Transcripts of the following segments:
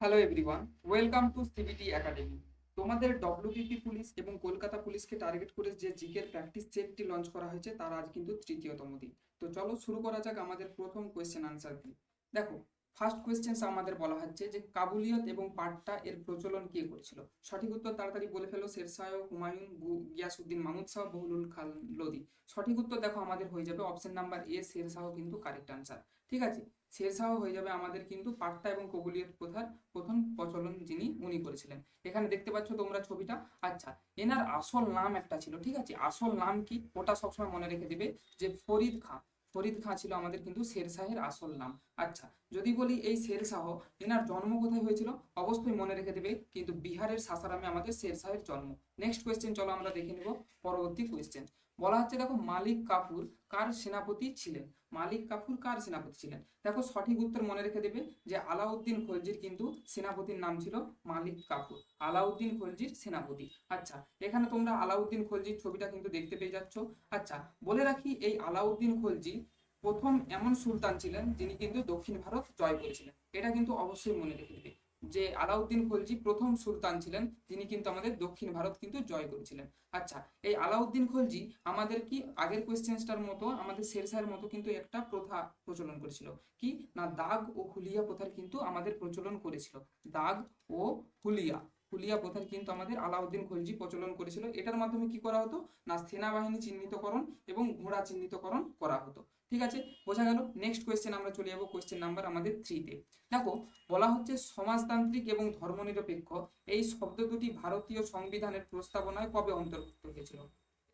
Hello everyone welcome to CBT academy তোমাদের WBP police এবং কলকাতা পুলিশকে টার্গেট করে যে জিকের প্র্যাকটিস সেটটি লঞ্চ করা হয়েছে, তার আজ কিন্তু তৃতীয়তম দিন। তো চলো শুরু করা যাক আমাদের প্রথম কোয়েশ্চেন আনসার দিয়ে। দেখো ফার্স্ট কোয়েশ্চেন আমাদের বলা হচ্ছে যে কাবুলিয়ত এবং পাট্টা এর প্রচলন কে করেছিল? সঠিক উত্তর তাড়াতাড়ি বলে ফেলো, শেরশাহ, হুমায়ুন গিয়াসুদ্দিন মাহমুদ শাহ, বহুলুল খাল লোদি সঠিক উত্তর দেখো আমাদের হয়ে যাবে অপশন নাম্বার এ শেরশাহ কিন্তু কারেক্ট আনসার ঠিক আছে? শেরশাহ হয়ে যাবে আমাদের কিন্তু পাট্টা এবং কবুলিয়ত প্রথার প্রথম প্রচলন যিনি, উনি করেছিলেন। এখানে দেখতে পাচ্ছ তোমরা ছবিটা। আচ্ছা এনার আসল নাম একটা ছিল, ঠিক আছে? আসল নাম কি? ওটা সবসময় মনে রেখে দিবে যে ফরিদ খাঁ। ফরিদ খাঁ ছিল আমাদের কিন্তু শেরশাহের আসল নাম। আচ্ছা যদি বলি এই শেরশাহ, এনার জন্ম কোথায় হয়েছিল? অবশ্যই মনে রেখে দেবে, কিন্তু বিহারের সাসারামে আমাদের শেরশাহের জন্ম। নেক্সট কোয়েশ্চেন চলো আমরা দেখে নেব। পরবর্তী কোয়েশ্চেন বলা হচ্ছে দেখো মালিক কাপুর কার সেনাপতি ছিলেন? মালিক কাপুর কার সেনাপতি ছিলেন? দেখো সঠিক উত্তর মনে রেখে দেবে যে আলাউদ্দিন খলজির কিন্তু সেনাপতির নাম ছিল মালিক কাপুর আলাউদ্দিন খলজির সেনাপতি। আচ্ছা এখানে তোমরা আলাউদ্দিন খলজির ছবিটা কিন্তু দেখতে পেয়ে যাচ্ছ। আচ্ছা বলে রাখি এই আলাউদ্দিন খলজি প্রথম এমন সুলতান ছিলেন যিনি কিন্তু দক্ষিণ ভারত জয় করেছিলেন। এটা কিন্তু অবশ্যই মনে রেখে দেবে। যে আলাউদ্দিন খলজি প্রথম সুলতান ছিলেন, তিনি কিন্তু আমাদের দক্ষিণ ভারত কিন্তু জয় করেছিলেন। আচ্ছা এই আলাউদ্দিন খলজি আমাদের কি আগের কোয়েশ্চেন্সটার মতো, আমাদের শেরশাহের মতো কিন্তু একটা প্রথা প্রচলন করেছিল? কি? না, দাগ ও হুলিয়া প্রথার কিন্তু আমাদের প্রচলন করেছিল। দাগ ও হুলিয়া। হুলিয়া প্রথার কিন্তু আমাদের আলাউদ্দিন খলজি প্রচলন করেছিল। এটার মাধ্যমে কি করা হতো? না, সেনাবাহিনী চিহ্নিতকরণ এবং ঘোড়া চিহ্নিতকরণ করা হতো। ঠিক আছে? বোঝা গেল। নেক্সট কোয়েশ্চেন আমরা চলে যাব কোয়েশ্চেন নাম্বার আমাদের থ্রিতে দেখো, বলা হচ্ছে সমাজতান্ত্রিক এবং ধর্মনিরপেক্ষ এই শব্দ দুটি ভারতীয় সংবিধানের প্রস্তাবনায় কবে অন্তর্ভুক্ত হয়েছিল?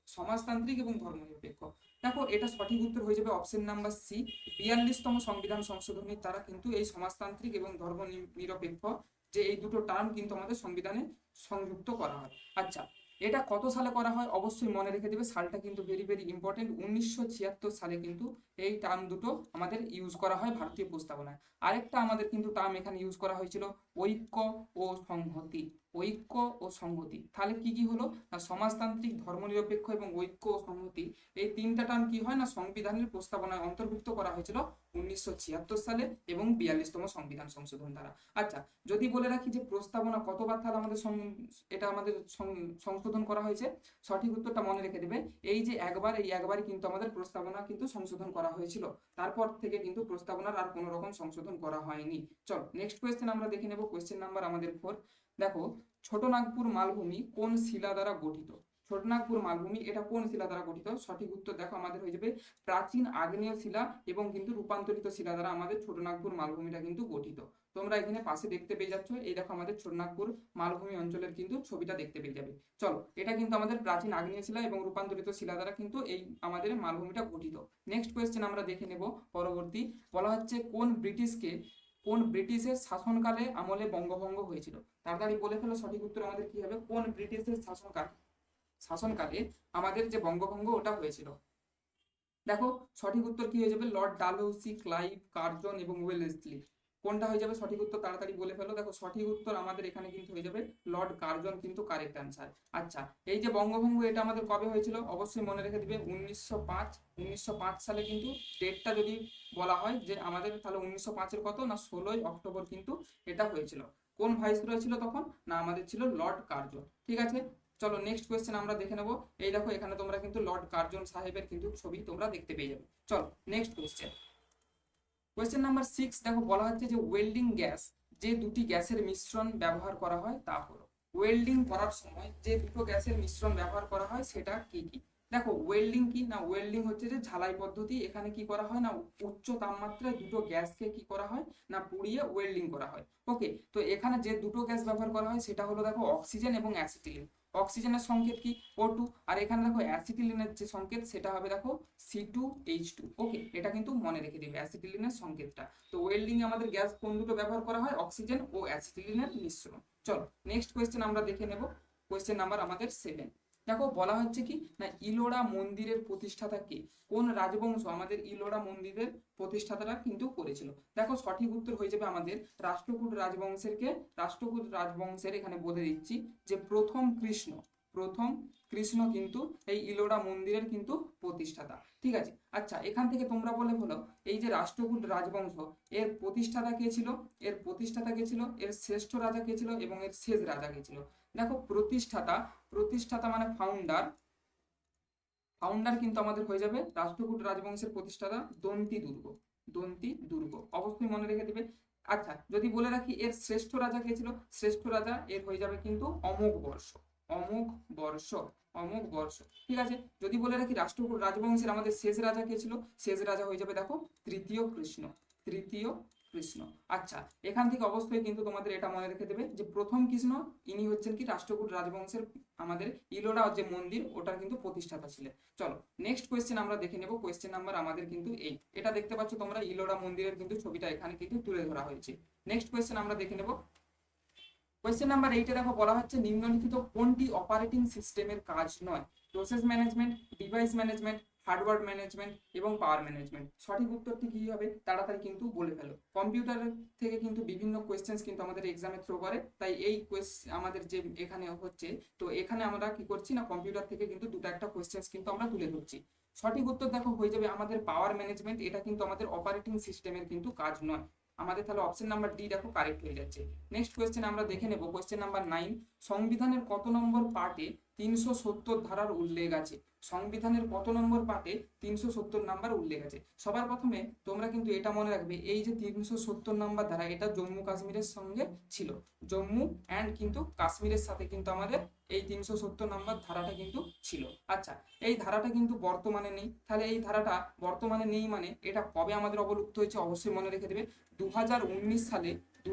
সমাজতান্ত্রিক এবং ধর্মনিরপেক্ষ। দেখো, এটা সঠিক উত্তর হয়ে যাবে অপশন নাম্বার সি বিয়াল্লিশতম সংবিধান সংশোধনীর দ্বারা কিন্তু এই সমাজতান্ত্রিক এবং ধর্ম নিরপেক্ষ যে এই দুটো টার্ম কিন্তু আমাদের সংবিধানে সংযুক্ত করা হয়। আচ্ছা এটা কত সালে করা হয়? অবশ্যই মনে রেখে দেবে, সালটা কিন্তু ভেরি ভেরি ইম্পর্টেন্ট উনিশশো ছিয়াত্তর সালে কিন্তু এই টার্ম দুটো আমাদের ইউজ করা হয় ভারতীয় প্রস্তাবনায়। আরেকটা আমাদের কিন্তু টার্ম এখানে ইউজ করা হয়েছিল, ঐক্য ও সংহতি। ঐক্য ও সংহতি। তাহলে কি কি হলো? না সমাজতান্ত্রিক, ধর্মনিরপেক্ষ এবং ঐক্য ও সংহতি। এই তিনটা টার্ম কি হয়? না সংবিধানের প্রস্তাবনায় অন্তর্ভুক্ত করা হয়েছিল উনিশশো ছিয়াত্তর সালে এবং বিয়াল্লিশতম সংবিধান সংশোধন দ্বারা। আচ্ছা যদি বলে রাখি যে প্রস্তাবনা কতবার তাহলে আমাদের এটা আমাদের সংশোধন করা হয়েছে? সঠিক উত্তরটা মনে রেখে দেবে এই যে একবার, এই একবারই কিন্তু আমাদের প্রস্তাবনা কিন্তু সংশোধন করা হয়েছিল। তারপর থেকে কিন্তু প্রস্তাবনার আর কোনো রকম সংশোধন করা হয়নি। চল নেক্সট কোয়েশ্চেন আমরা দেখে নেব। কোয়েশ্চেন নাম্বার আমাদের ফোর দেখো, ছোটনাগপুর মালভূমি কোন শিলা দ্বারা গঠিত? ছোটনাগপুর মালভূমি এটা কোন শিলা দ্বারা গঠিত? সঠিক উত্তর দেখো, আমাদের হয়ে যাবে প্রাচীন আগ্নেয় শিলা এবং কিন্তু রূপান্তরিত শিলা দ্বারা আমাদের ছোটনাগপুর মালভূমিটা কিন্তু গঠিত। তোমরা এখানে পাশে দেখতে পেয়ে যাচ্ছ, এই দেখো আমাদের ছোটনাগপুর মালভূমি অঞ্চলের কিন্তু ছবিটা দেখতে পেয়ে যাবে। চলো, এটা কিন্তু আমাদের প্রাচীন আগ্নেয় শিলা এবং রূপান্তরিত শিলা দ্বারা কিন্তু এই আমাদের মালভূমিটা গঠিত। নেক্সট কোয়েশ্চেন আমরা দেখে নেব, পরবর্তী। বলা হচ্ছে কোন ব্রিটিশকে কোন ব্রিটিশের শাসনকালে আমলে বঙ্গভঙ্গ হয়েছিল? তাড়াতাড়ি বলে ফেলো, সঠিক উত্তর আমাদের কি হবে? কোন ব্রিটিশের শাসনকাল শাসনকালে আমাদের যে বঙ্গভঙ্গ, ওটা হয়েছিল? দেখো, সঠিক উত্তর কি হয়ে যাবে? লর্ড ডালহৌসি, ক্লাইভ, কার্জন এবং ওয়েলেসলি। কোনটা হয়ে যাবে সঠিক উত্তর তাড়াতাড়ি বলে ফেলো। দেখো, সঠিক উত্তর আমাদের এখানে কিন্তু হয়ে যাবে লর্ড কার্জন কিন্তু কারেক্ট অ্যান্সার আচ্ছা এই যে বঙ্গভঙ্গ এটা আমাদের কবে হয়েছিল? অবশ্যই মনে রেখে দিবে, উনিশশো পাঁচ, উনিশশো সালে কিন্তু ডেটটা যদি বলা হয় যে আমাদের তাহলে উনিশশো পাঁচের কত না ষোলোই অক্টোবর কিন্তু এটা হয়েছিল। কোন ভাইসরয় ছিল তখন? না, আমাদের ছিল লর্ড কার্জন ঠিক আছে? চলো নেক্সট কোয়েশ্চেন আমরা দেখে নেব। এই দেখো, এখানে তোমরা কিন্তু লর্ড কার্জন সাহেবের কিন্তু ছবি তোমরা দেখতে পেয়ে যাবে। চলো next question question number six দেখো বলা হচ্ছে যে ওয়েল্ডিং গ্যাস যে দুটি গ্যাসের মিশ্রণ ব্যবহার করা হয় তা হলো। ওয়েল্ডিং করার সময় যে দুটো গ্যাসের মিশ্রণ ব্যবহার করা হয় সেটা কি কি? দেখো ওয়েল্ডিং কি? না ওয়েল্ডিং হচ্ছে যে ঝালাই পদ্ধতি, এখানে কি করা হয় না উচ্চ তাপমাত্রায় দুটো গ্যাসকে কি করা হয় না পুড়িয়ে ওয়েল্ডিং করা হয়। ওকে তো এখানে যে দুটো গ্যাস ব্যবহার করা হয় সেটা হলো দেখো অক্সিজেন এবং অ্যাসিটিলিন অক্সিজেনের সংকেত কি? ও টু আর এখানে দেখো অ্যাসিটিলিনের যে সংকেত, সেটা হবে দেখো C two H two okay এটা কিন্তু মনে রেখে দিবে অ্যাসিটিলিনের সংকেতটা। তো ওয়েল্ডিং আমাদের গ্যাস কোন দুটো ব্যবহার করা হয়? অক্সিজেন ও অ্যাসিটিলিনের মিশ্রণ। চলো নেক্সট কোয়েশ্চেন আমরা দেখে নেব। কোয়েশ্চেন নাম্বার আমাদের সেভেন দেখো বলা হচ্ছে কি, না ইলোরা মন্দিরের প্রতিষ্ঠাতা কে? কোন রাজবংশ? আমাদের ইলোরা মন্দিরের প্রতিষ্ঠাতারা কিন্তু করেছিল। দেখো সঠিক উত্তর হয়ে যাবে আমাদের রাষ্ট্রকূট রাজবংশের কে? রাষ্ট্রকূট রাজবংশের এখানে বলে দিচ্ছি যে প্রথম কৃষ্ণ প্রথম কৃষ্ণ কিন্তু এই ইলোরা মন্দিরের কিন্তু প্রতিষ্ঠাতা। ঠিক আছে? আচ্ছা এখান থেকে তোমরা বলে বলো এই যে রাষ্ট্রকূট রাজবংশ, এর প্রতিষ্ঠাতা কে ছিল? এর প্রতিষ্ঠাতা কে ছিল? এর শ্রেষ্ঠ রাজা কে ছিল এবং এর শেষ রাজা কে ছিল? দেখো প্রতিষ্ঠাতা প্রতিষ্ঠাতা মানে ফাউন্ডার ফাউন্ডার কিন্তু আমাদের হয়ে যাবে রাষ্ট্রকূট রাজবংশের প্রতিষ্ঠাতা দন্তি দুর্গ দন্তি দুর্গ। অবশ্যই মনে রেখে দিবে। আচ্ছা যদি বলে রাখি এর শ্রেষ্ঠ রাজা কে ছিল? শ্রেষ্ঠ রাজা এর হয়ে যাবে কিন্তু অমোঘ বর্ষ অমোঘ বর্ষ অমোঘ বর্ষ। ঠিক আছে? যদি বলে রাখি রাষ্ট্রকূট রাজবংশের আমাদের শেষ রাজা কে ছিল? শেষ রাজা হয়ে যাবে দেখো তৃতীয় কৃষ্ণ, তৃতীয় কৃষ্ণ। আচ্ছা এখান থেকে অবশ্যই কিন্তু তোমাদের এটা মনে রেখে দেবে যে প্রথম কৃষ্ণ, ইনি হচ্ছেন কি রাষ্ট্রকূট রাজবংশের আমাদের ইলোরা যে মন্দির, ওটার কিন্তু প্রতিষ্ঠাতা ছিলেন। চলো নেক্সট কোয়েশ্চেন আমরা দেখে নেব। কোয়েশ্চেন নাম্বার আমাদের কিন্তু এই এটা দেখতে পাচ্ছ তোমরা, ইলোরা মন্দিরের কিন্তু ছবিটা এখানে কিন্তু তুলে ধরা হয়েছে। নেক্সট কোয়েশ্চেন আমরা দেখে নেব। কোয়েশ্চেন নাম্বার এইটে দেখো, বলা হচ্ছে নিম্নলিখিত কোনটি অপারেটিং সিস্টেমের কাজ নয়? Process management device management hardware management এবং পাওয়ার ম্যানেজমেন্ট। সঠিক উত্তরটি কি হবে? তাড়াতাড়ি কিন্তু বলে ফেলো। কম্পিউটার থেকে কিন্তু বিভিন্ন কোয়েশ্চেন্স কিন্তু আমাদের এক্সামে থ্রো করে। তাই এই কোয়েশ্চেন আমাদের যে এখানে হচ্ছে, তো এখানে আমরা কি করছি না, কম্পিউটার থেকে কিন্তু দুটো একটা কোয়েশ্চেন্স কিন্তু আমরা তুলে ধরছি। সঠিক উত্তর দেখো, হয়ে যাবে আমাদের পাওয়ার ম্যানেজমেন্ট এটা কিন্তু আমাদের অপারেটিং সিস্টেমের কিন্তু কাজ নয়। আমাদের তাহলে অপশন নাম্বার ডি দেখো কারেক্ট হয়ে যাচ্ছে। নেক্সট কোয়েশ্চেন আমরা দেখে নেব। কোয়েশ্চেন নাম্বার নাইন সংবিধানের কত নম্বর পার্টে তিনশো সত্তর ধারার উল্লেখ আছে? সংবিধানের কত নম্বর পার্টে তিনশো সত্তর নাম্বার উল্লেখ আছে। সবার প্রথমে তোমরা কিন্তু এটা মনে রাখবে, এই যে তিনশো সত্তর নাম্বার ধারা এটা জম্মু কাশ্মীরের সঙ্গে ছিল। জম্মু অ্যান্ড কিন্তু কাশ্মীরের সাথে কিন্তু আমাদের এই তিনশো সত্তর নাম্বার ধারাটা কিন্তু ছিল। আচ্ছা এই ধারাটা কিন্তু বর্তমানে নেই। তাহলে এই ধারাটা বর্তমানে নেই মানে এটা কবে আমাদের অবলুপ্ত হয়েছে অবশ্যই মনে রেখে দেবে। দু হাজার উনিশ সালে দু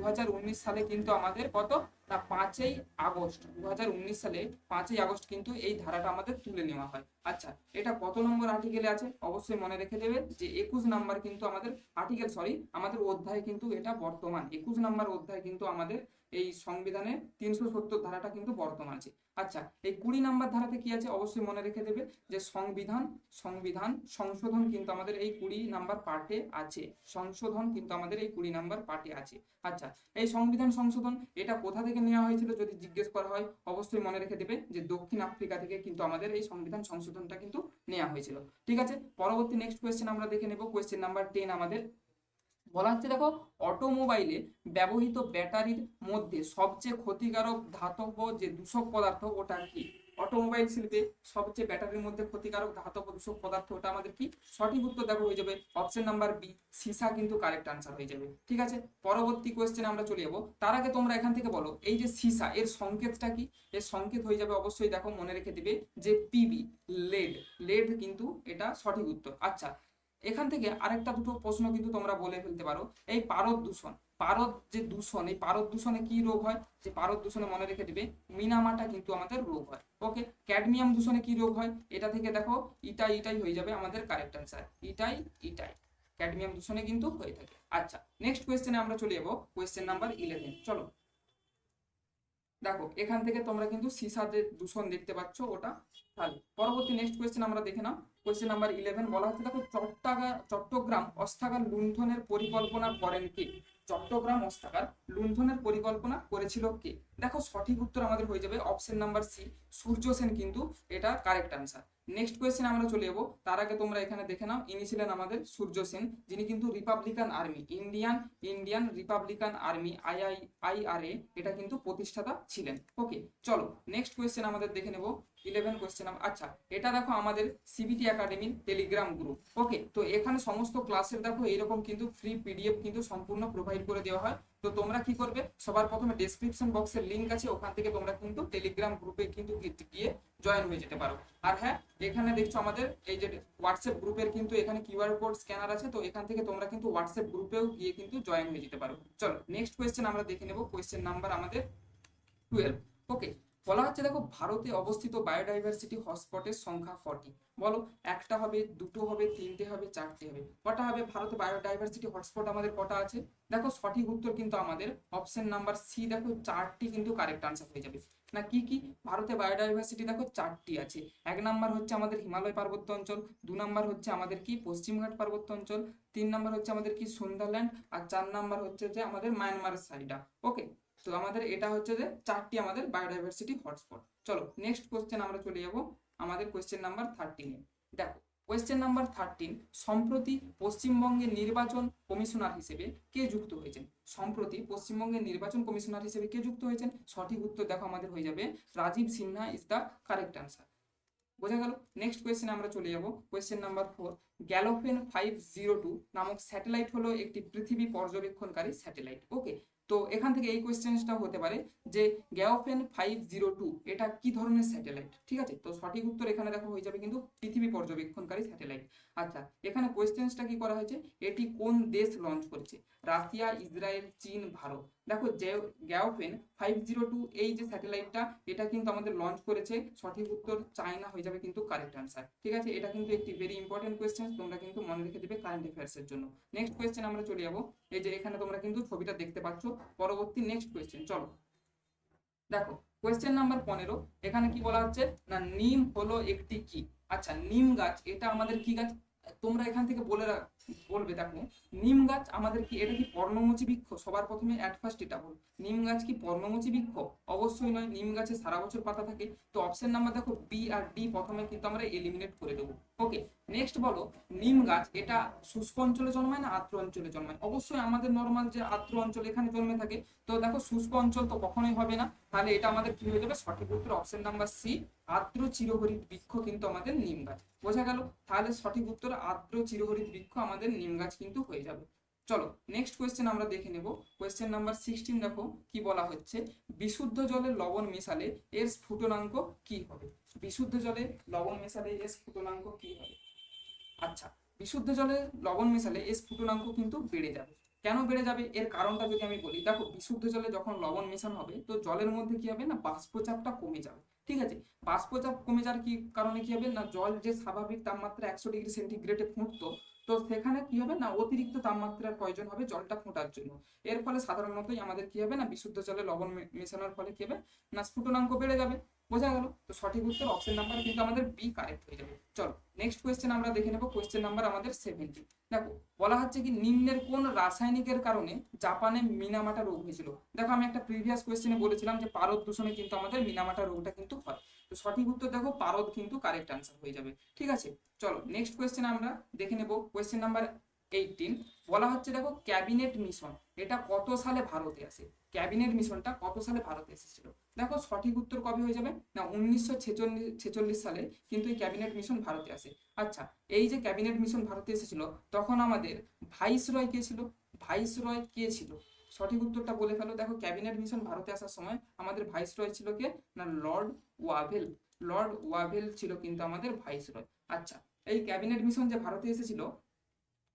সালে কিন্তু আমাদের কত? না পাঁচই আগস্ট দু হাজার উনিশ সালে পাঁচই আগস্ট কিন্তু এই ধারাটা আমাদের তুলে নেওয়া হয়। আচ্ছা এটা কত নম্বর আর্টিকেলে আছে? অবশ্যই মনে রেখে দেবে যে একুশ নাম্বার কিন্তু আমাদের আর্টিকেল সরি আমাদের অধ্যায় কিন্তু এটা বর্তমান। একুশ নাম্বার অধ্যায় কিন্তু আমাদের এই সংবিধানে তিনশো সত্তর ধারাটা কিন্তু বর্তমান আছে। আচ্ছা এই কুড়ি নাম্বার ধারাতে কি আছে? অবশ্যই মনে রেখে দেবে যে সংবিধান সংবিধান, সংশোধন কিন্তু আমাদের এই কুড়ি নাম্বার পার্টে আছে। সংশোধন কিন্তু আমাদের এই কুড়ি নাম্বার পার্টে আছে। আচ্ছা এই সংবিধান, সংশোধন এটা কোথা থেকে নেওয়া হয়েছিল যদি জিজ্ঞেস করা হয়, অবশ্যই মনে রেখে দেবে যে দক্ষিণ আফ্রিকা থেকে কিন্তু আমাদের এই সংবিধান, সংশোধনটা কিন্তু নেওয়া হয়েছিল। ঠিক আছে, পরবর্তী নেক্সট কোয়েশ্চেন আমরা দেখে নেব। কোয়েশ্চেন নাম্বার টেন আমাদের বলা হচ্ছে, দেখো, অটোমোবাইলে ব্যবহৃত ব্যাটারির মধ্যে সবচেয়ে ক্ষতিকারক ধাতব যে দূষক পদার্থ ওটা কি? অটোমোবাইল শিল্পে সবচেয়ে ব্যাটারির মধ্যে ক্ষতিকারক ধাতব দূষক পদার্থ ওটা আমাদের কি? সঠিক উত্তর দেখো হয়ে যাবে অপশন নাম্বার বি সীসা কিন্তু কারেক্ট আনসার হয়ে যাবে। ঠিক আছে? পরবর্তী কোয়েশ্চেন আমরা চলে যাব। তার আগে তোমরা এখান থেকে বলো, এই যে সীসা, এর সংকেতটা কি? এর সংকেত হয়ে যাবে অবশ্যই দেখো, মনে রেখে দিবে যে পিবি লেড লেড কিন্তু এটা সঠিক উত্তর। আচ্ছা এখান থেকে আরেকটা দুটো প্রশ্ন কিন্তু তোমরা বলে ফেলতে পারো। এই পারদ দূষণ, পারদ যে দূষণ, এই পারদ দূষণে কি রোগ হয়? যে পারদ দূষণে মনে রেখে দিবে, মিনামাটা কিন্তু আমাদের রোগ হয়। ওকে ক্যাডমিয়াম দূষণে কি রোগ হয়? এটা থেকে দেখো, ইটাই ইটাই হয়ে যাবে আমাদের কারেক্ট অ্যান্সার ইটাই ইটাই। ক্যাডমিয়াম দূষণে কিন্তু হয়ে থাকে। আচ্ছা নেক্সট কোয়েশ্চেনে আমরা চলে যাব। কোয়েশ্চেন নাম্বার ইলেভেন চলো। দেখো, এখান থেকে তোমরা কিন্তু সিসাতে দূষণ দেখতে পাচ্ছ, ওটা তাহলে পরবর্তী নেক্সট কোয়েশ্চেন আমরা দেখে নাও। কোয়েশ্চেন নাম্বার ইলেভেন বলা হচ্ছে, দেখো চট্টগ্রাম চট্টগ্রাম অস্থাগার লুণ্ঠনের পরিকল্পনা করেন কে? চট্টগ্রাম অস্থাগার লুণ্ঠনের পরিকল্পনা করেছিল কে? দেখো সঠিক উত্তর আমাদের হয়ে যাবে option number C Surya Sen কিন্তু এটা কারেক্ট আনসার নেক্সট কোয়েশ্চেন আমরা চলে যাব, তার আগে তোমরা এখানে দেখে নাও, ইনি ছিলেন আমাদের সূর্য সেন, যিনি কিন্তু republican army Indian Indian republican army II IRA এটা কিন্তু প্রতিষ্ঠাতা ছিলেন। ওকে চলো নেক্সট কোয়েশ্চেন আমাদের দেখে নেব। ইলেভেন কোয়েশ্চেন আচ্ছা এটা দেখো আমাদের সিবিটি একাডেমির টেলিগ্রাম গ্রুপ ওকে তো এখানে সমস্ত ক্লাসের দেখো এইরকম কিন্তু ফ্রি পিডিএফ কিন্তু সম্পূর্ণ প্রোভাইড করে দেওয়া হয়। তো তোমরা কি করবে? সবার প্রথমে ডেসক্রিপশন বক্সের লিংক আছে, ওখান থেকে তোমরা কিন্তু টেলিগ্রাম গ্রুপে কিন্তু গিয়ে জয়েন হয়ে যেতে পারো। আর হ্যাঁ এখানে দেখছ আমাদের এই যে হোয়াটসঅ্যাপ গ্রুপের কিন্তু এখানে কিউআর কোড স্ক্যানার আছে, তো এখান থেকে তোমরা কিন্তু হোয়াটসঅ্যাপ গ্রুপেও গিয়ে কিন্তু জয়েন হয়ে যেতে পারো। চলো নেক্সট কোয়েশ্চেন আমরা দেখে নেব কোয়েশ্চেন নাম্বার আমাদের টুয়েলভ ওকে বলা হচ্ছে দেখো, ভারতে অবস্থিত বায়োডাইভার্সিটি হটস্পটের সংখ্যা কটি বলো, একটা হবে, দুটো হবে, তিনটে হবে, চারটে হবে। কটা হবে? ভারতে বায়োডাইভার্সিটি হটস্পট আমাদের কটা আছে? দেখো, সঠিক উত্তর কিন্তু আমাদের অপশন নাম্বার সি দেখো, চারটি কিন্তু কারেক্ট আনসার হয়ে যাবে। না, কি কি? ভারতে বায়োডাইভার্সিটি দেখো, চারটি আছে। এক নাম্বার হচ্ছে আমাদের হিমালয় পার্বত্য অঞ্চল, দু নাম্বার হচ্ছে আমাদের কি? পশ্চিমঘাট পার্বত্য অঞ্চল, তিন নাম্বার হচ্ছে আমাদের কি? সুন্দরল্যান্ড, আর চার নাম্বার হচ্ছে যে আমাদের মায়ানমার সাইডা ওকে তো আমাদের এটা হচ্ছে যে চারটি আমাদের বায়োডাইভার্সিটি হটস্পট চলো নেক্সট কোশ্চেন আমরা চলে যাব আমাদের কোশ্চেন নাম্বার থার্টিনে দেখো কোয়েশ্চেন নাম্বার থার্টিন সম্প্রতি পশ্চিমবঙ্গের নির্বাচন কমিশনার হিসেবে কে যুক্ত হয়েছেন? সম্প্রতি পশ্চিমবঙ্গের নির্বাচন কমিশনার হিসেবে কে যুক্ত হয়েছেন? সঠিক উত্তর দেখো আমাদের হয়ে যাবে। Rajiv Sinha is the correct answer বোঝা গেল? নেক্সট কোয়েশ্চেনে আমরা চলে যাব। কোয়েশ্চেন নাম্বার ফোর গ্যালোফেন ফাইভ জিরো টু নামক স্যাটেলাইট হলো একটি পৃথিবী পর্যবেক্ষণকারী স্যাটেলাইট ওকে তো এখান থেকে এই কোয়েশ্চেনটা হতে পারে যে গ্যাওফেন ফাইভ জিরো টু, এটা কি ধরনের স্যাটেলাইট? ঠিক আছে? তো সঠিক উত্তর এখানে দেখো হয়ে যাবে কিন্তু পৃথিবী পর্যবেক্ষণকারী স্যাটেলাইট। আচ্ছা এখানে কোয়েশ্চেনটা কি করা হয়েছে? এটি কোন দেশ লঞ্চ করেছে? রাশিয়া, ইসরায়েল, চীন, ভারত। দেখো যে গ্যাওফেন ফাইভ জিরো টু এই যে স্যাটেলাইটটা এটা কিন্তু আমাদের লঞ্চ করেছে। সঠিক উত্তর চায়না হয়ে যাবে কিন্তু কারেক্ট আনসার ঠিক আছে? এটা কিন্তু একটি ভেরি ইম্পর্টেন্ট কোয়েশ্চেন তোমরা কিন্তু মনে রেখে দেবে কারেন্ট অ্যাফেয়ার্স এর জন্য। নেক্সট কোয়েশ্চেন আমরা চলে যাব। এই যে এখানে তোমরা কিন্তু ছবিটা দেখতে পাচ্ছ। পরবর্তী নেক্সট কোয়েশ্চেন চলো। দেখো কোয়েশ্চেন নাম্বার পনেরো। এখানে কি বলা হচ্ছে? না, নিম হলো একটি কি? আচ্ছা নিম গাছ, এটা আমাদের কি গাছ? তোমরা এখান থেকে বলে বলবে, দেখো, নিম গাছ আমাদের কি, এটা কি পর্ণমোচী বৃক্ষ? সবার প্রথমে অ্যাট ফার্স্ট এটা বল। নিম গাছ কি পর্ণমোচী বৃক্ষ? অবশ্যই নয়, নিম গাছে সারা বছর পাতা থাকে। তো অপশন নাম্বার দেখো বি আর ডি প্রথমে কিন্তু আমরা এলিমিনেট করে দেবো। ওকে নেক্সট বলো, নিম গাছ, এটা শুষ্ক অঞ্চলে জন্মায় না আর্দ্র অঞ্চলে জন্মায়? অবশ্যই আমাদের নর্মাল যে আর্দ্র অঞ্চল এখানে জন্মে থাকে, তো দেখো শুষ্ক অঞ্চল তো কখনোই হবে না। তাহলে এটা আমাদের কি হয়ে যাবে? সঠিক উত্তর অপশন নাম্বার সি আর্দ্র চিরহরিত বৃক্ষ কিন্তু আমাদের নিম গাছ। বোঝা গেল? তাহলে সঠিক উত্তর আর্দ্র চিরহরিত বৃক্ষ আমাদের নিম গাছ কিন্তু হয়ে যাবে। চলো নেক্সট কোয়েশ্চেন আমরা দেখে নেব। কোয়েশ্চেন নাম্বার সিক্সটিন দেখো, কি বলা হচ্ছে? বিশুদ্ধ জলে লবণ মেশালে এর স্ফুটনাঙ্ক কি হবে? বিশুদ্ধ জলে লবণ মেশালে এর স্ফুটনাঙ্ক কি হবে? আচ্ছা বিশুদ্ধ জলে লবণ মেশালে এর স্ফুটনাঙ্ক কিন্তু বেড়ে যাবে। কেন বেড়ে যাবে? এর কারণটা যদি আমি বলি, দেখো, বিশুদ্ধ জলে যখন লবণ মেশানো হবে, তো জলের মধ্যে কি হবে না? বাষ্পচাপটা কমে যাবে। ঠিক আছে? বাষ্পচাপ কমে যাওয়ার কি কারণে কি হবে? না, জল যে স্বাভাবিক তাপমাত্রা একশো ডিগ্রি সেন্টিগ্রেডে ফুটতো তো সেখানে কি হবে না, অতিরিক্ত তাপমাত্রার প্রয়োজন হবে জলটা ফোটার জন্য। এর ফলে সাধারণতই আমাদের কি হবে না, বিশুদ্ধ জলে লবণ মেশানোর ফলে কি হবে না, স্ফুটনাঙ্ক বেড়ে যাবে। বোঝা গেল? তো সঠিক উত্তর অপশন নাম্বার কিন্তু আমাদের বি কারেক্ট হয়ে যাবে। চলো নেক্সট কোয়েশ্চেন আমরা দেখে নেব। কোয়েশ্চেন নাম্বার আমাদের সেভেন্টি দেখো, বলা হচ্ছে কি নিম্নের কোন রাসায়নিকের কারণে জাপানে মিনামাটা রোগ হয়েছিল? দেখো, আমি একটা প্রিভিয়াস কোয়েশ্চেনে বলেছিলাম যে পারদ দূষণে কিন্তু আমাদের মিনামাটা রোগটা কিন্তু হয়। তো সঠিক উত্তর দেখো, পারদ কিন্তু কারেক্ট আনসার হয়ে যাবে। ঠিক আছে? চলো নেক্সট কোয়েশ্চেন আমরা দেখে নেব। কোয়েশ্চেন নাম্বার এইটিন বলা হচ্ছে দেখো ক্যাবিনেট মিশন এটা কত সালে ভারতে আসে? ক্যাবিনেট মিশনটা কত সালে ভারতে এসেছিল? দেখো, সঠিক উত্তর কবে হয়ে যাবে? না, উনিশশো ছেচল্লিশ সালে কিন্তু এই ক্যাবিনেট মিশন ভারতে আসে। আচ্ছা এই যে ক্যাবিনেট মিশন ভারতে এসেছিল, তখন আমাদের ভাইস রয় কে ছিল? ভাইস রয় কে ছিল? সঠিক উত্তরটা বলে ফেলো। দেখো ক্যাবিনেট মিশন ভারতে আসার সময় আমাদের ভাইস রয় ছিল কে? না লর্ড ওয়াভেল লর্ড ওয়াভেল ছিল কিন্তু আমাদের ভাইস রয় আচ্ছা এই ক্যাবিনেট মিশন যে ভারতে এসেছিল,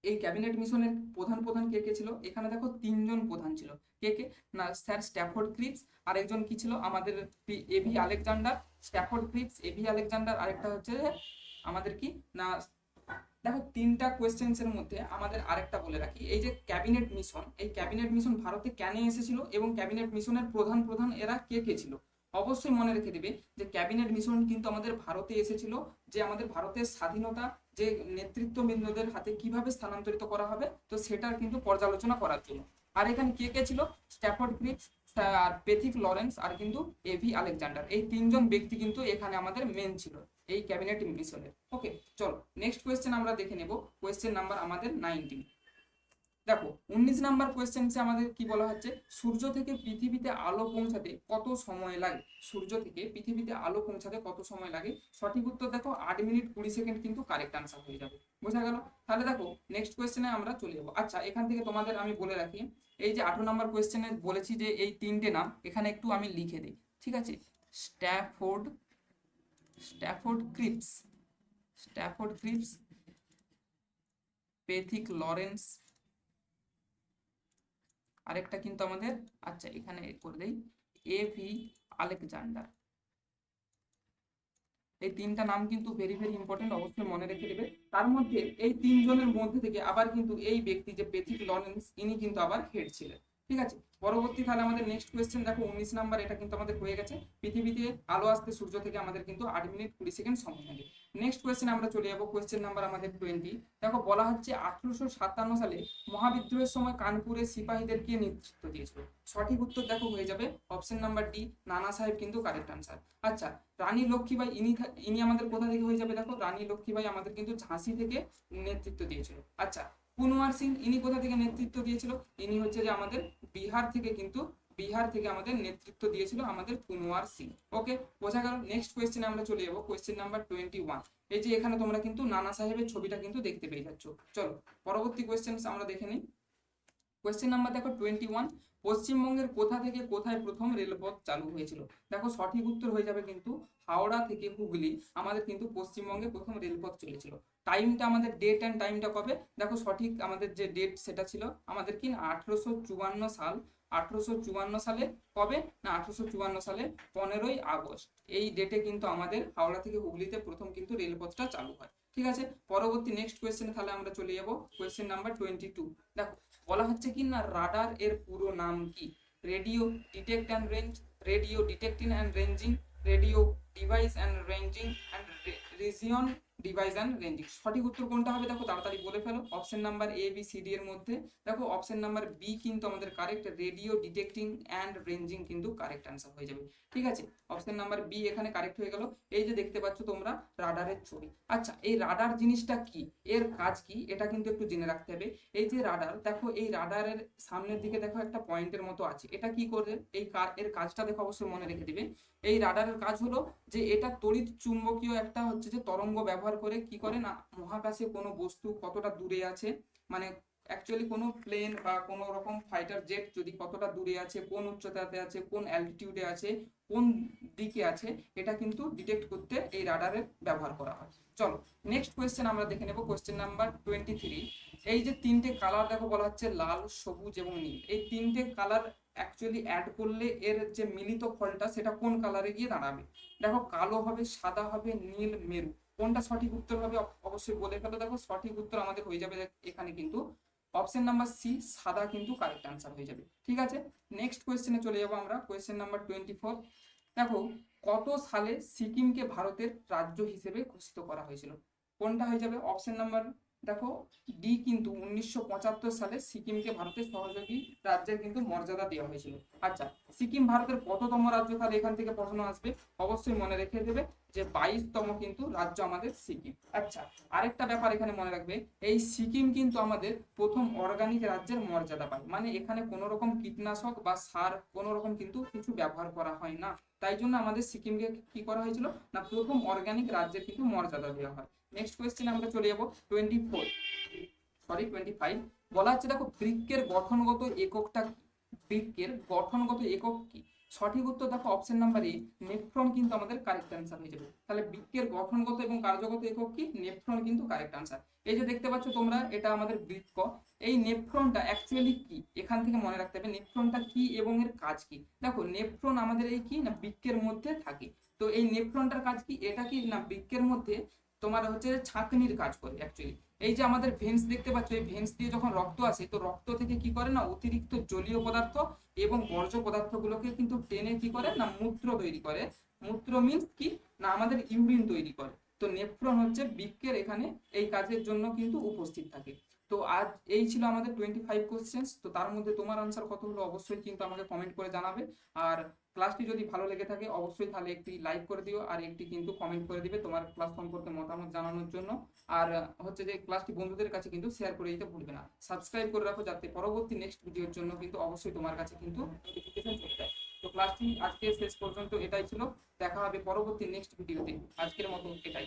এই ক্যাবিনেট মিশনের প্রধান প্রধান কে কে ছিল? এখানে দেখো, তিনজন প্রধান ছিল। কে কে? না, স্যার স্ট্যাফোর্ড ক্রিপস আরেকজন কি ছিল? আমাদের AV Alexander. Stafford Cripps AV Alexander, আরেকটা হচ্ছে আমাদের কি? না দেখো, তিনটা কোয়েশ্চেন্স এর মধ্যে আমাদের আরেকটা বলে রাখি। এই যে ক্যাবিনেট মিশন এই ক্যাবিনেট মিশন ভারতে কেন এসেছিল এবং ক্যাবিনেট মিশনের প্রধান প্রধান এরা কে কে ছিল? অবশ্যই মনে রেখে দিবে যে ক্যাবিনেট মিশন কিন্তু আমাদের ভারতে এসেছিল, যে আমাদের ভারতের স্বাধীনতা, যে নেতৃত্ববৃন্দদের হাতে কীভাবে স্থানান্তরিত করা হবে, তো সেটার কিন্তু পর্যালোচনা করার জন্য। আর এখানে কে কে ছিল? স্ট্যাফোর্ড ক্রিপস আর পেথিক লরেন্স আর কিন্তু এভি আলেকজান্ডার। এই তিনজন ব্যক্তি কিন্তু এখানে আমাদের মেন ছিল এই ক্যাবিনেট মিশনের। ওকে চলো নেক্সট কোয়েশ্চেন আমরা দেখে নেব। কোয়েশ্চেন নাম্বার আমাদের নাইনটিন দেখো, উনিশ নাম্বার কোয়েশ্চেন্সে আমাদের কি বলা হচ্ছে? সূর্য থেকে পৃথিবীতে আলো পৌঁছাতে কত সময় লাগে? সূর্য থেকে পৃথিবীতে আলো পৌঁছাতে কত সময় লাগে? সঠিক উত্তর দেখো, আট মিনিট কুড়ি সেকেন্ড কিন্তু কারেক্ট আনসার হয়ে যাবে। বোঝা গেল? তাহলে দেখো নেক্সট কোয়েশ্চেনে আমরা চলে যাব। আচ্ছা এখান থেকে তোমাদের আমি বলে রাখি, এই যে আঠারো নাম্বার কোয়েশ্চেনে বলেছি যে এই তিনটে নাম, এখানে একটু আমি লিখে দিই, ঠিক আছে? Stafford Stafford Cripps Stafford Cripps Pethick Lawrence আরেকটা কিন্তু আমাদের আচ্ছা এখানে করে দেই। এ ভি আলেকজান্ডার এই তিনটা নাম কিন্তু ভেরি ভেরি ইম্পর্টেন্ট অবশ্যই মনে রেখে দেবে। তার মধ্যে এই তিনজনের মধ্যে থেকে আবার কিন্তু এই ব্যক্তি যে পেথিক লরেন্স, ইনি কিন্তু আবার হেড ছিলেন। ঠিক আছে? পরবর্তী তাহলে আমাদের নেক্সট কোয়েশ্চেন দেখো উনিশ নাম্বার, এটা কিন্তু আমাদের হয়ে গেছে। পৃথিবীতে আলো আসতে সূর্য থেকে আমাদের কিন্তু আট মিনিট কুড়ি সেকেন্ড সময় লাগে। নেক্সট কোয়েশ্চেন আমরা চলে যাব কোয়েশ্চেন নাম্বার আমাদের টোয়েন্টি দেখো, বলা হচ্ছে আঠারোশো সাতান্ন সালে মহাবিদ্রোহের সময় কানপুরে সিপাহীদের কে নেতৃত্ব দিয়েছিল? সঠিক উত্তর দেখো, হয়ে যাবে অপশন নাম্বার ডি নানা সাহেব কিন্তু কারেক্ট আনসার আচ্ছা রানী লক্ষ্মীবাই ইনি ইনি আমাদের কোথা থেকে হয়ে যাবে দেখো? রানী লক্ষ্মীবাই আমাদের কিন্তু ঝাঁসি থেকে নেতৃত্ব দিয়েছিল। আচ্ছা কুনওয়ার সিং, ইনি কোথা থেকে নেতৃত্ব দিয়েছিল? ইনি হচ্ছে যে আমাদের বিহার থেকে কিন্তু, বিহার থেকে আমাদের নেতৃত্ব দিয়েছিল আমাদের কুনওয়ার সিং। ওকে, বোঝা গেল? নেক্সট কোয়েশ্চেন আমরা চলে যাব কোয়েশ্চেন নাম্বার টোয়েন্টি ওয়ান এই যে এখানে তোমরা কিন্তু নানা সাহেবের ছবিটা কিন্তু দেখতে পেয়ে যাচ্ছ। চলো, পরবর্তী কোয়েশ্চেন আমরা দেখে নিই। কোয়েশ্চেন নাম্বার দেখো টোয়েন্টি ওয়ান পশ্চিমবঙ্গের কোথা থেকে কোথায় প্রথম রেলপথ চালু হয়েছিল? দেখো সঠিক উত্তর হয়ে যাবে কিন্তু হাওড়া থেকে হুগলি আমাদের কিন্তু পশ্চিমবঙ্গে প্রথম রেলপথ চলেছিল। টাইমটা আমাদের ডেট অ্যান্ড টাইমটা কবে? দেখো সঠিক আমাদের যে ডেট সেটা ছিল আমাদের কি আঠারোশো চুয়ান্ন সাল। আঠারোশো চুয়ান্ন সালে কবে? না আঠারোশো চুয়ান্ন সালে পনেরোই আগস্ট। এই ডেটে কিন্তু আমাদের হাওড়া থেকে হুগলিতে প্রথম কিন্তু রেলপথটা চালু হয়। ঠিক আছে? পরবর্তী নেক্সট কোয়েশ্চেনে তাহলে আমরা চলে যাব। কোয়েশ্চেন নাম্বার টোয়েন্টি টু দেখো বলা হচ্ছে কি না রাডার এর পুরো নাম কি? Radio detect and range radio detecting and ranging radio device and ranging and region device and ranging সঠিক উত্তর কোনটা হবে দেখো, তাড়াতাড়ি বলে ফেলো। Option number A B C D এর মধ্যে। দেখো অপশন নাম্বার বি কিন্তু আমাদের correct radio detecting and ranging কিন্তু কারেক্ট অ্যান্সার হয়ে যাবে। ঠিক আছে? অপশন নাম্বার বি এখানে কারেক্ট হয়ে গেল। এই যে দেখতে পাচ্ছ তোমরা রাডারের ছবি। আচ্ছা এই রাডার জিনিসটা কি? এর কাজ কি? এটা কিন্তু একটু জেনে রাখতে হবে। এই যে রাডার দেখো, এই রাডারের সামনের দিকে দেখো একটা পয়েন্টের মতো আছে। এটা কি করবে? এই এর কাজটা দেখো অবশ্যই মনে রেখে দিবে। এই রাডারের কাজ হলো যে এটা তড়িৎ চুম্বকীয় একটা হচ্ছে যে তরঙ্গ ব্যবহার করে কি করে না মহাকাশে কোনো বস্তু কতটা দূরে আছে মানে অ্যাকচুয়ালি কোনো প্লেন বা কোনো রকম ফাইটার জেট যদি কতটা দূরে আছে, কোন উচ্চতাতে আছে, কোন অ্যালটিটিউডে আছে, কোন দিকে আছে, এটা কিন্তু ডিটেক্ট করতে এই রাডারের ব্যবহার করা হয়। চলো নেক্সট কোয়েশ্চেন আমরা দেখে নেব কোয়েশ্চেন নাম্বার টোয়েন্টি থ্রি এই যে তিনটে কালার দেখো, বলা হচ্ছে লাল, সবুজ এবং নীল। এই তিনটে কালার অ্যাকচুয়ালি অ্যাড করলে এর যে মিলিত ফলটা, সেটা কোন কালারে গিয়ে দাঁড়াবে? দেখো, কালো হবে, সাদা হবে, নীল, মেরু। কোনটা সঠিক উত্তর হবে অবশ্যই বলে ফেলো। দেখো, সঠিক উত্তর আমাদের হয়ে যাবে এখানে কিন্তু অপশন নাম্বার সি সাদা কিন্তু কারেক্ট অ্যান্সার হয়ে যাবে। ঠিক আছে? নেক্সট কোয়েশ্চেনে চলে যাব আমরা। কোয়েশ্চেন নাম্বার টোয়েন্টি ফোর দেখো, কত সালে সিকিমকে ভারতের রাজ্য হিসেবে ঘোষিত করা হয়েছিল? কোনটা হয়ে যাবে? অপশন নাম্বার দেখো ডি কিন্তু উনিশশো পঁচাত্তর সালে সিকিমকে ভারতের সহযোগী রাজ্যের কিন্তু মর্যাদা দেওয়া হয়েছিল। আচ্ছা সিকিম ভারতের কততম রাজ্য? তাহলে এখান থেকে প্রশ্ন আসবে। অবশ্যই মনে রেখে দেবে যে বাইশতম কিন্তু রাজ্য আমাদের সিকিম। আচ্ছা আরেকটা ব্যাপার এখানে মনে রাখবে, এই সিকিম কিন্তু আমাদের প্রথম অর্গানিক রাজ্যের মর্যাদা পায়। মানে এখানে কোনো রকম কীটনাশক বা সার কোনো রকম কিন্তু কিছু ব্যবহার করা হয় না। তাই জন্য আমাদের সিকিমকে কি করা হয়েছিল? না, প্রথম অর্গানিক রাজ্যের কিন্তু মর্যাদা দেওয়া হয়। নেক্সট কোয়েশ্চেন আমরা চলে যাব twenty four sorry twenty five বলা হচ্ছে, দেখো, বৃক্কের গঠনগত এককটা কি? বৃক্কের গঠনগত একক কি? সঠিক উত্তর দেখো অপশন নাম্বার এ নেফ্রন কিন্তু আমাদের কারেক্ট অ্যান্সার হয়ে যাবে। তাহলে বৃক্কের গঠনগত এবং কার্যগত একক কি? নেফ্রন কিন্তু কারেক্ট অ্যান্সার এই যে দেখতে পাচ্ছ তোমরা, এটা আমাদের বৃক্ক। এই নেফ্রনটা অ্যাকচুয়ালি কি? এখান থেকে মনে রাখতে হবে নেফ্রনটা কি এবং এর কাজ কি? দেখো নেফ্রন আমাদের এই কি? না, বৃক্কের মধ্যে থাকে। তো এই নেফ্রনটার কাজ কি? এটা কি? না, বৃক্কের মধ্যে তোমার হচ্ছে ছাঁকনির কাজ করে অ্যাকচুয়ালি এই যে আমাদের ভেন্স দেখতে পাচ্ছ, এই ভেন্স দিয়ে যখন রক্ত আসে, তো রক্ত থেকে কি করে না, অতিরিক্ত জলীয় পদার্থ এবং বর্জ্য পদার্থগুলোকে কিন্তু টেনে কি করে না, মূত্র তৈরি করে। মূত্র মিন্স কি না, আমাদের ইউরিন তৈরি করে। তো নেফ্রন হচ্ছে বৃক্কের এখানে এই কাজের জন্য কিন্তু উপস্থিত থাকে। তো আজ এই ছিল আমাদের টোয়েন্টি ফাইভ কোশ্চেন্স তো তার মধ্যে তোমার আনসার কত হলো অবশ্যই কিন্তু আমাকে কমেন্ট করে জানাবে। আর ক্লাসটি যদি ভালো লেগে থাকে, অবশ্যই তাহলে একটি লাইক করে দিও আর একটি কিন্তু কমেন্ট করে দিবে তোমার ক্লাস সম্পর্কে মতামত জানানোর জন্য। আর, হচ্ছে যে ক্লাসটি বন্ধুদের কাছে কিন্তু শেয়ার করে দিতে ভুলবে না। সাবস্ক্রাইব করে রাখো যাতে পরবর্তী নেক্সট ভিডিওর জন্য কিন্তু অবশ্যই তোমার কাছে কিন্তু নোটিফিকেশন চলে যায়। তো ক্লাসটি আজকে শেষ পর্যন্ত এটাই ছিল। দেখা হবে পরবর্তী নেক্সট ভিডিওতে আজকের মতো এটাই।